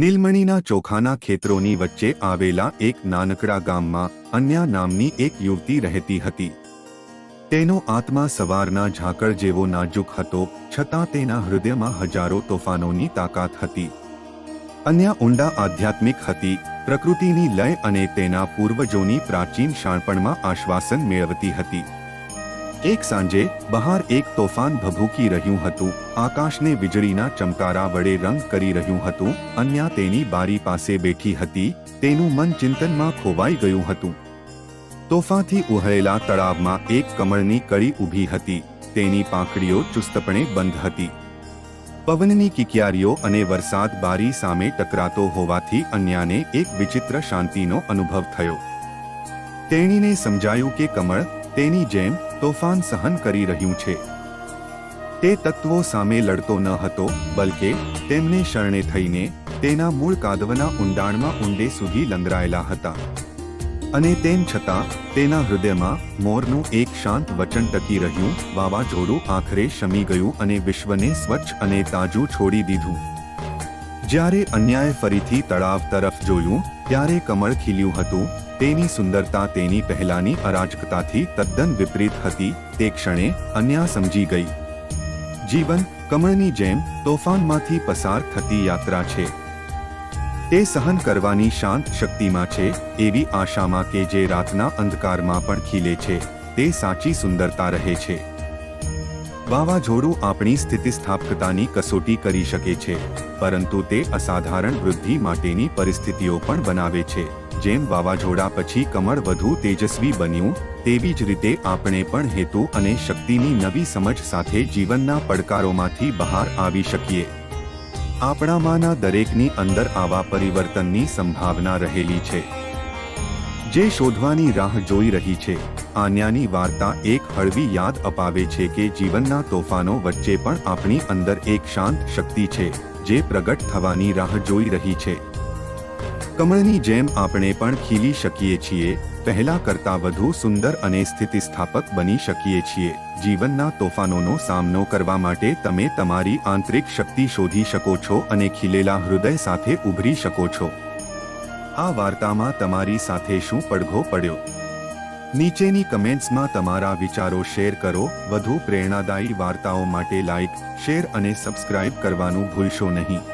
નીલમણીના ચોખાના ખેતરોની વચ્ચે આવેલા એક નાનકડા ગામમાં અન્યા નામની એક યુવતી રહેતી હતી. તેનો આત્મા સવારના ઝાકળ જેવો નાજુક હતો, છતાં તેના હૃદયમાં હજારો તોફાનોની તાકાત હતી. અન્યા ઊંડા આધ્યાત્મિક હતી, પ્રકૃતિની લય અને તેના પૂર્વજોની પ્રાચીન શાણપણમાં આશ્વાસન મેળવતી હતી. એક સાંજે બહાર એક તોફાન ભભૂકી રહ્યું હતું. આકાશને વીજળીના ચમકારા વડે રંગ કરી રહ્યું હતું. અન્યા તેની બારી પાસે બેઠી હતી. તેનું મન ચિંતનમાં ખોવાઈ ગયું હતું. તોફાથી ઉહળેલા તળાવમાં એક કમળની કળી ઊભી હતી. તેની પાંખડીઓ ચુસ્તપણે બંધ હતી. પવનની કિકિયારીઓ અને વરસાદ બારી સામે ટકરાતો હોવાથી અન્યાને એક વિચિત્ર શાંતિનો અનુભવ થયો. તેણીને સમજાયું કે કમળ તેની જેમ તોફાન સહન કરી રહ્યું છે. તે તત્વો સામે લડતો ન હતો, બલકે તેમને શરણે થઈને તેના મૂળ કાદવના ઊંડાણમાં ઊંડે સુધી લંગરાયેલા હતા. અને તેમ છતાં, તેના હૃદયમાં મોરનું એક શાંત વચન ટકી રહ્યું, વાવાઝોડું આખરે શમી ગયું અને વિશ્વને સ્વચ્છ અને તાજું છોડી દીધું. જ્યારે અન્યાય ફરીથી તળાવ તરફ જોયું, ત્યારે કમળ ખીલ્યું હતું તેની સુંદરતા, તેની પહેલાની અરાજકતાથી તદ્દન વિપરીત હતી. તે ક્ષણે અન્યા સમજી ગઈ. જીવન, કમળની જેમ તોફાનમાંથી પસાર થતી યાત્રા છે. તે સહન કરવાની શાંત શક્તિમાં છે, એવી આશામાં કે જે રાતના અંધકારમાં પણ ખીલે છે. તે સાચી સુંદરતા રહે છે. વાવાઝોડું આપણી સ્થિતિસ્થાપકતાની કસોટી કરી શકે છે, પરંતુ તે અસાધારણ વૃદ્ધિ માટેની પરિસ્થિતિઓ પણ બનાવે છે. જેમ વાવાઝોડા પછી કમળ વધુ તેજસ્વી બન્યું, તેવી જ રીતે આપણે પણ હેતુ અને શક્તિની નવી સમજ સાથે જીવનના પડકારોમાંથી બહાર આવી શકીએ. આપણામાંના દરેકની અંદર આવા પરિવર્તનની સંભાવના રહેલી છે. જે શોધવાની રાહ જોઈ રહી છે. આન્યાની વાર્તા એક હળવી યાદ અપાવે છે કે જીવનના તોફાનો વચ્ચે પણ આપણી અંદર એક શાંત શક્તિ છે, જે પ્રગટ થવાની રાહ જોઈ રહી છે. કમળની જેમ આપણે પણ ખીલી શકીએ છીએ, પહેલા કરતા વધુ સુંદર અને સ્થિતિસ્થાપક બની શકીએ છીએ. જીવનના તોફાનોનો સામનો કરવા માટે તમે તમારી આંતરિક શક્તિ શોધી શકો છો અને ખીલેલા હૃદય સાથે ઉભરી શકો છો. આ વાર્તામાં તમારી સાથે શું પડઘો પડ્યો? નીચેની કમેન્ટ્સમાં તમારા વિચારો શેર કરો, વધુ પ્રેરણાદાયી વાર્તાઓ માટે લાઇક શેર અને સબસ્ક્રાઇબ કરવાનું ભૂલશો નહીં.